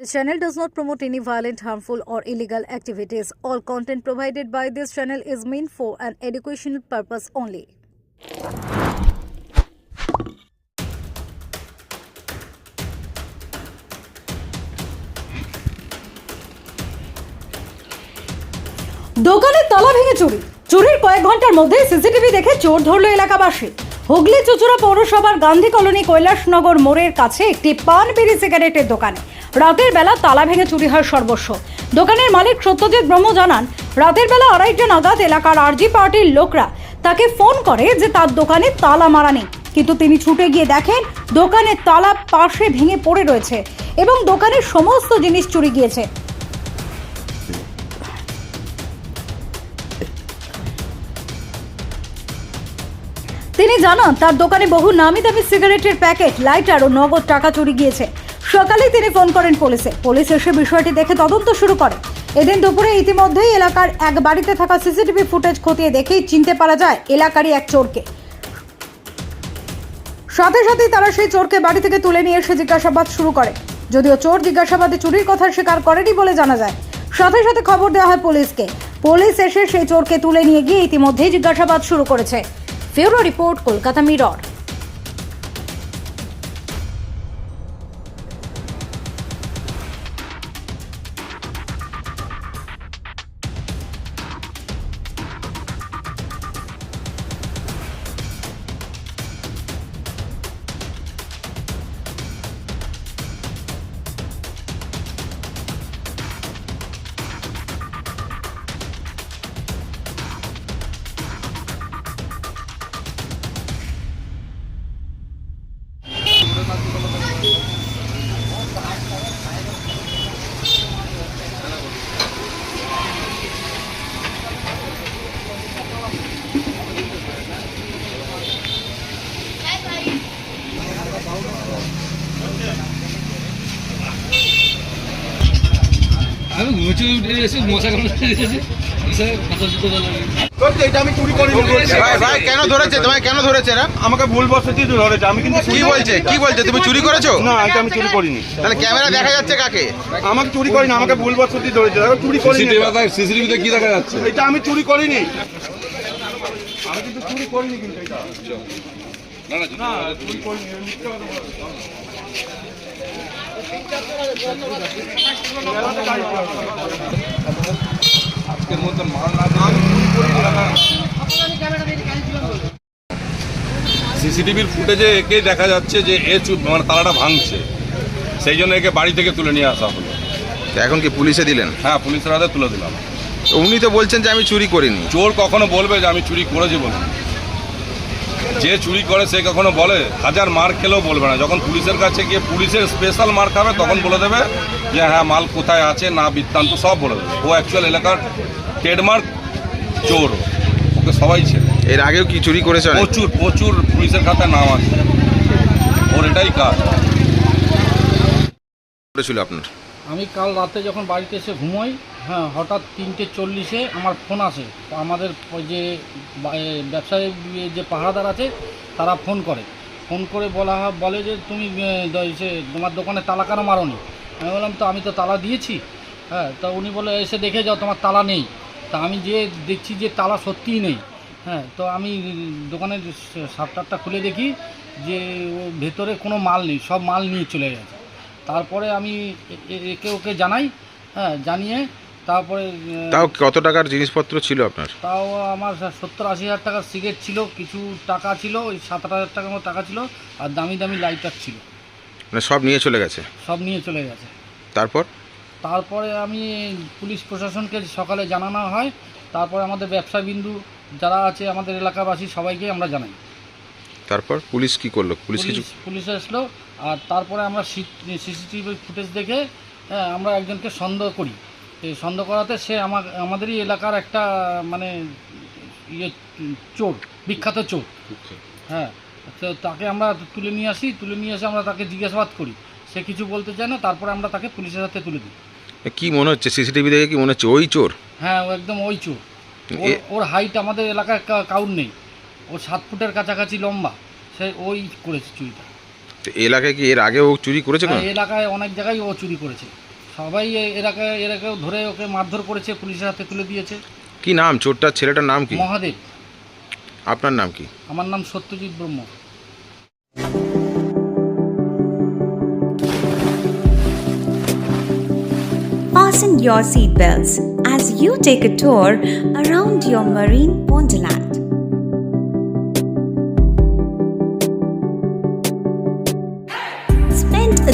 This channel does not promote any violent, harmful, or illegal activities. All content provided by this channel is meant for an educational purpose only. দোকানের তালা ভেঙে চুরি চুরির কয়েক ঘণ্টার মধ্যে সিসিটিভি দেখে চোর ধরল এলাকাবাসী হুগলি চুচুড়া পৌরসভার গান্ধী কলোনি কৈলাসনগর মোড়ের কাছে একটি পান বিড়ি সিগারেটের দোকানে রাতের বেলা তালা ভেঙে চুরি হয় সর্বস্ব। দোকানের মালিক সত্যজিৎ ব্রহ্ম জানান, রাতের বেলা আড়াইটা নাগাদ এলাকার আরজি পার্টির লোকরা তাকে ফোন করে যে তার দোকানে তালা মারা নেই। কিন্তু তিনি ছুটে গিয়ে দেখেন, দোকানের তালা পাশে ভেঙে পড়ে রয়েছে এবং দোকানের সমস্ত জিনিস চুরি গিয়েছে। তিনি জানান, তার দোকানে বহু নামি দামি সিগারেটের প্যাকেট, লাইটার ও নগদ টাকা চুরি গিয়েছে। সকালে তিনি ফোন করেন পুলিশে। পুলিশ এসে বিষয়টি দেখে তদন্ত শুরু করে। এদিন দুপুরে ইতিমধ্যেই এলাকার এক বাড়িতে থাকা সিসিটিভি ফুটেজ খতিয়ে দেখেই চিনতে পারা যায়, এলাকারই এক চোরকে। সাথে সাথেই তারা সেই চোরকে বাড়ি থেকে তুলে নিয়ে এসে জিজ্ঞাসাবাদ শুরু করে। যদিও চোর জিজ্ঞাসাবাদে চুরির কথা স্বীকার করেনি বলে জানা যায়। সাথে সাথে খবর দেওয়া হয় পুলিশকে। পুলিশ এসে সেই চোরকে তুলে নিয়ে গিয়ে ইতিমধ্যেই জিজ্ঞাসাবাদ শুরু করেছে। ফেরো রিপোর্ট, কলকাতা মিরর। কেন ধরেছে তোমায় কেন ধরেছে এরা আমাকে ভুল বসতি ধরেছে আমি কিন্তু কি বলছে কি বলছে তুমি চুরি করেছ না এটা আমি চুরি করিনি তাহলে ক্যামেরা দেখা যাচ্ছে কাকে আমাকে চুরি করিনি আমাকে ভুল বসতি ধরেছে চুরি করিনি। সিসিটিভিতে কি দেখা যাচ্ছে এটা আমি চুরি করিনি চুরি এটা না চুরি করিনি আমি মিথ্যে কথা বলছি। আজকের মাল সিসিটিভির ফুটেজে একে দেখা যাচ্ছে যে এ চুপ মানে তালাটা ভাঙছে। সেই জন্য একে বাড়ি থেকে তুলে নিয়ে আসা হলো। এখন কি পুলিশে দিলেন? হ্যাঁ পুলিশের হাতে তুলে দিলাম। উনি তো বলছেন যে আমি চুরি করিনি। চোর কখনো বলবে যে আমি চুরি করেছি বলে। যে চুরি করে সে কখনো বলে হাজার মার খেলেও বলবে না। যখন পুলিশের কাছে গিয়ে পুলিশের স্পেশাল মার খাবে তখন বলে দেবে যে হ্যাঁ মাল কোথায় আছে না বৃত্তান্ত সব বলে দেবে। ও অ্যাকচুয়াল এলাকার ট্রেডমার্ক চোর। ওকে সবাই ছেড়ে এর আগেও কি চুরি করেছে প্রচুর প্রচুর পুলিশের খাতায় নাম আছে। ওর এটাই কাজ। করেছিল আপনার? আমি কাল রাতে যখন বাড়িতে এসে ঘুমোই হ্যাঁ হঠাৎ তিনটে চল্লিশে আমার ফোন আসে। আমাদের যে ব্যবসায়ী যে পাহারাদার আছে, তারা ফোন করে। ফোন করে বলা বলে যে, তুমি সে, তোমার দোকানে তালা কেন মারোনি? আমি বললাম, তো আমি তো তালা দিয়েছি। হ্যাঁ তা উনি বলে, এসে দেখে যাও, তোমার তালা নেই। তা আমি যে দেখছি যে তালা সত্যিই নেই। হ্যাঁ তো আমি দোকানের শার্টারটা খুলে দেখি যে ভেতরে কোনো মাল নেই, সব মাল নিয়ে চলে গেছে। তারপরে আমি একে ওকে জানাই হ্যাঁ জানিয়ে তারপরে তাও কত টাকার জিনিসপত্র ছিল আপনার? তাও আমার সত্তর আশি হাজার টাকার সিগারেট ছিল কিছু টাকা ছিল ওই সাত আট হাজার টাকার মতো টাকা ছিল আর দামি দামি লাইটার ছিল। মানে সব নিয়ে চলে গেছে? সব নিয়ে চলে গেছে। তারপর? তারপরে আমি পুলিশ প্রশাসনকে সকালে জানানো হয় তারপরে আমাদের ব্যবসা বিন্দু যারা আছে আমাদের এলাকাবাসী সবাইকে আমরা জানাই। তারপর পুলিশ কি করল? পুলিশ কিছু পুলিশ আসলো আর তারপরে আমরা সিসিটিভি ফুটেজ দেখে হ্যাঁ, আমরা একজনকে সন্দেহ করি। এই সন্দেহ করাতে সে আমার আমাদেরই এলাকার একটা মানে ইয়ে চোর বিখ্যাত চোর। হ্যাঁ তো তাকে আমরা তুলে নিয়ে আসি তুলে নিয়ে এসে আমরা তাকে জিজ্ঞাসাবাদ করি। সে কিছু বলতে চায় না তারপরে আমরা তাকে পুলিশের হাতে তুলে দিই। কি মনে হচ্ছে সিসিটিভি দেখে কি মনে হচ্ছে ওই চোর? হ্যাঁ ও একদম ওই চোর। ওর হাইট আমাদের এলাকায় কা- কাউর নেই। ও সাত ফুটের কাছাকাছি লম্বা। সে ওই করেছে চুরিটা। এলাকায় কি এর আগেও চুরি করেছে হ্যাঁ, এলাকায় অনেক জায়গায় ও চুরি করেছে। সবাই এরাকে এরাকেও ধরে ওকে মারধর করেছে পুলিশের হাতে তুলে দিয়েছে। কি নাম? চোরটার ছেলেটার নাম কি? মহাদেব। আপনার নাম কি? আমার নাম সত্যজিৎ ব্রহ্ম। Fasten your seatbelts as you take a tour around your marine wonderland.